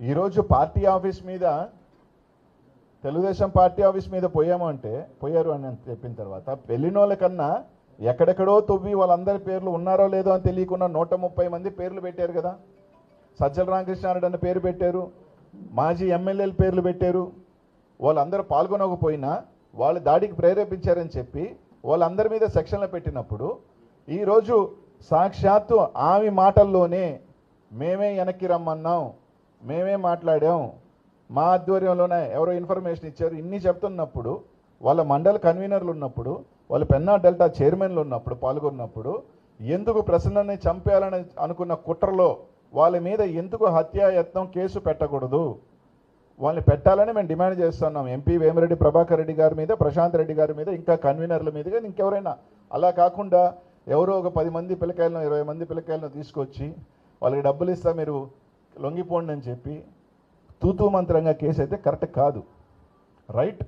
ఈరోజు party office మీద Telugu Desam party office మీద పోయాము అంటే పోయారు అని చెప్పిన తర్వాత పెళ్ళిన వాళ్ళకన్నా ఎక్కడెక్కడో తవ్వి వాళ్ళందరి పేర్లు ఉన్నారో లేదో అని తెలియకుండా నూట ముప్పై మంది పేర్లు పెట్టారు కదా. సజ్జల రామకృష్ణారెడ్డి అన్న పేరు పెట్టారు. మాజీ ఎమ్మెల్యేల పేర్లు పెట్టారు. వాళ్ళందరూ పాల్గొనకపోయినా వాళ్ళు దాడికి ప్రేరేపించారని చెప్పి వాళ్ళందరి మీద సెక్షన్లు పెట్టినప్పుడు ఈరోజు సాక్షాత్తు ఆమె మాటల్లోనే మేమే వెనక్కి రమ్మన్నాం. మేమే మాట్లాడాం. మా ఆధ్వర్యంలోనే ఎవరో ఇన్ఫర్మేషన్ ఇచ్చారు. ఇన్ని చెప్తున్నప్పుడు వాళ్ళ మండల కన్వీనర్లు ఉన్నప్పుడు వాళ్ళ పెన్నా డెల్టా చైర్మన్లు ఉన్నప్పుడు పాల్గొన్నప్పుడు ఎందుకు ప్రసన్నని చంపేయాలని అనుకున్న కుట్రలో వాళ్ళ మీద ఎందుకు హత్యాయత్నం కేసు పెట్టకూడదు? వాళ్ళని పెట్టాలని మేము డిమాండ్ చేస్తున్నాం. ఎంపీ వేమిరెడ్డి ప్రభాకర్ రెడ్డి గారి మీద ప్రశాంత్ రెడ్డి గారి మీద ఇంకా కన్వీనర్ల మీద కానీ ఇంకెవరైనా. అలా కాకుండా ఎవరో ఒక పది మంది పిల్లకాయలను ఇరవై మంది పిల్లకాయలను తీసుకొచ్చి వాళ్ళకి డబ్బులు ఇస్తా మీరు లొంగిపోండి అని చెప్పి తూతూ మంత్రంగా కేసు అయితే కరెక్ట్ కాదు. రైట్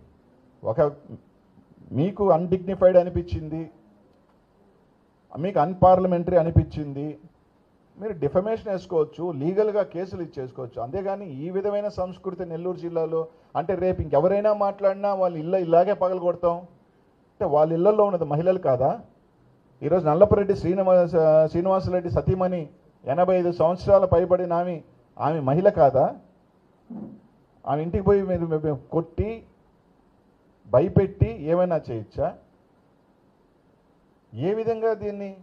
ఒక మీకు అన్డిగ్నిఫైడ్ అనిపించింది మీకు అన్పార్లమెంటరీ అనిపించింది మీరు డిఫమేషన్ వేసుకోవచ్చు లీగల్గా కేసులు ఇచ్చేసుకోవచ్చు. అంతేగాని ఈ విధమైన సంస్కృతి నెల్లూరు జిల్లాలో అంటే రేపు ఇంకెవరైనా మాట్లాడినా వాళ్ళ ఇళ్ళ ఇలాగే పగలు కొడతాం. అంటే వాళ్ళ ఇళ్ళలో ఉన్నది మహిళలు కాదా? ఈరోజు నల్లపరెడ్డి శ్రీనివాస శ్రీనివాసరెడ్డి సతీమణి ఎనభై ఐదు సంవత్సరాల పైబడిన ఆమె మహిళ కాదా? ఆమె ఇంటికి పోయి మీరు మీరు కొట్టి భయపెట్టి ఏమైనా చేయొచ్చా? ఏ విధంగా దీన్ని?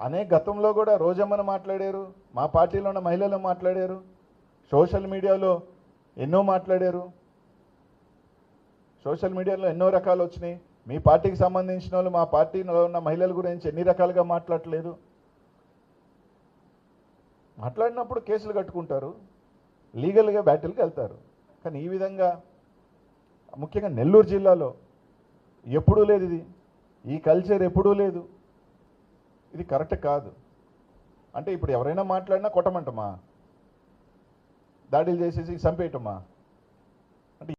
అనే గతంలో కూడా రోజమ్మను మాట్లాడారు మా పార్టీలో ఉన్న మహిళలు మాట్లాడారు సోషల్ మీడియాలో ఎన్నో మాట్లాడారు. సోషల్ మీడియాలో ఎన్నో రకాలు వచ్చినాయి. మీ పార్టీకి సంబంధించిన వాళ్ళు మా పార్టీలో ఉన్న మహిళల గురించి ఎన్ని రకాలుగా మాట్లాడలేదు మాట్లాడినప్పుడు కేసులు కట్టుకుంటారు. లీగల్గా బ్యాటిల్కి వెళ్తారు. కానీ ఈ విధంగా ముఖ్యంగా నెల్లూరు జిల్లాలో ఎప్పుడూ లేదు ఇది. ఈ కల్చర్ ఎప్పుడూ లేదు. ఇది కరెక్ట్ కాదు. అంటే ఇప్పుడు ఎవరైనా మాట్లాడినా కొట్టమంటమా? దాడులు చేసేసి చంపేయటమా?